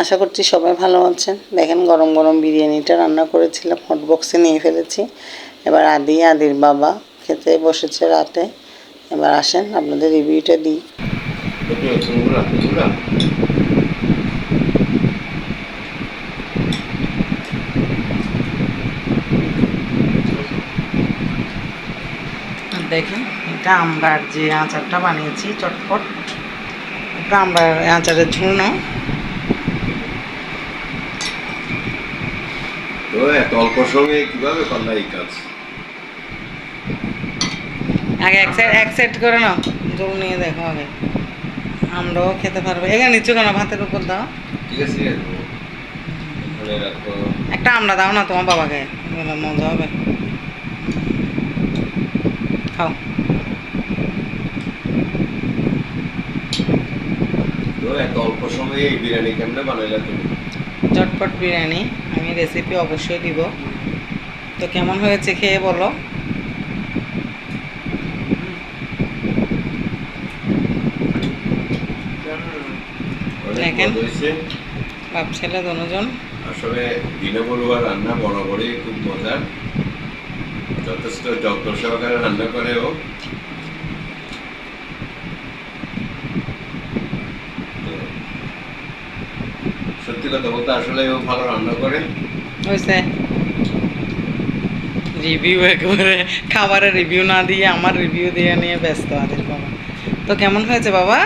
আশা করছি সবাই ভালো আছেন। দেখেন গরম গরম বিরিয়ানিটা রান্না করেছিলাম হট বক্সে নিয়ে ফেলেছি। এবার আদি আদির বাবা খেতে বসেছে রাতে। এবার আসেন আপনাদের রিভিউটা দিই. দেখেন এটা আমরা যে আচারটা বানিয়েছি চটপট। এটা আমরা আচারের ঝুড়নো তো এত অল্প সময়ে কীভাবে করলা এই কাজ? আগে এক সাইড করে নাও জল নিয়ে দেখো আগে। আমরাও খেতে পারব। এখানে নিচু কেন ভাতের উপর দাও। ঠিক আছে একটা আমরা দাও না তোমার বাবাকে। বলে মজা হবে। খাও। এত অল্প সময়ে এই বিরিয়ানি কেমনে বানাইলা তুমি? চটপট বিরিয়ানি আমি রেসিপি অবশ্যই দিব। তো কেমন হয়েছে খেয়ে বলো? দেখেন। বাপ ছেলে দুজন। আসলে দিনে বড়ুয়া রান্না বরাবরই খুব মজার। যথেষ্ট যত্ন সহকারে রান্না করে ও তো, সত্যি কথা বলতে আসলে ও ভালো রান্না করে। হয়েছে। রিভিউ একেবারে খাবারের রিভিউ না দিয়ে, আমার রিভিউ দিয়ে নিয়ে ব্যস্ত আদির বাবা। তো কেমন হয়েছে বাবা?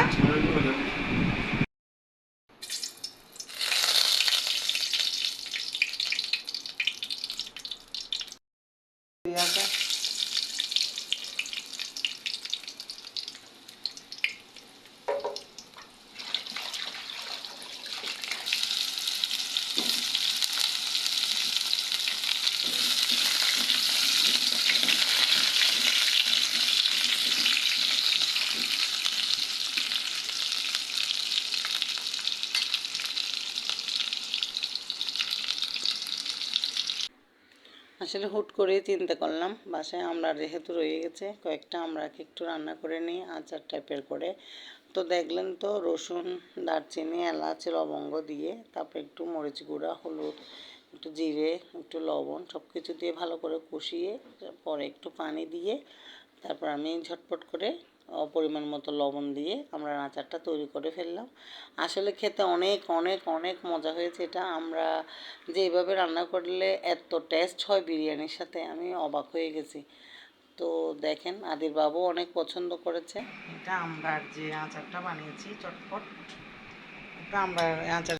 আসলে হুট করেই চিন্তা করলাম, বাসায় আমরা যেহেতু রয়ে গেছে, কয়েকটা আমরা একটু রান্না করে নিই, আচার টাইপের করে। তো দেখলেন তো রসুন, দারচিনি, এলাচ, লবঙ্গ দিয়ে, তারপর একটু মরিচ গুঁড়া, হলুদ, একটু জিরে, একটু লবণ সব কিছু দিয়ে ভালো করে কষিয়ে পরে একটু পানি দিয়ে তারপর আমি ঝটপট করে পরিমাণ মতো লবণ দিয়ে আমরা আচারটা তৈরি করে ফেললাম। আসলে খেতে অনেক অনেক অনেক মজা হয়েছে এটা। আমরা যে এইভাবে রান্না করলে এত টেস্ট হয় বিরিয়ানির সাথে, আমি অবাক হয়ে গেছি। তো দেখেন, আদির বাবু অনেক পছন্দ করেছে। এটা আমরা যে আচারটা বানিয়েছি, চটপট, এটা আমরা আচার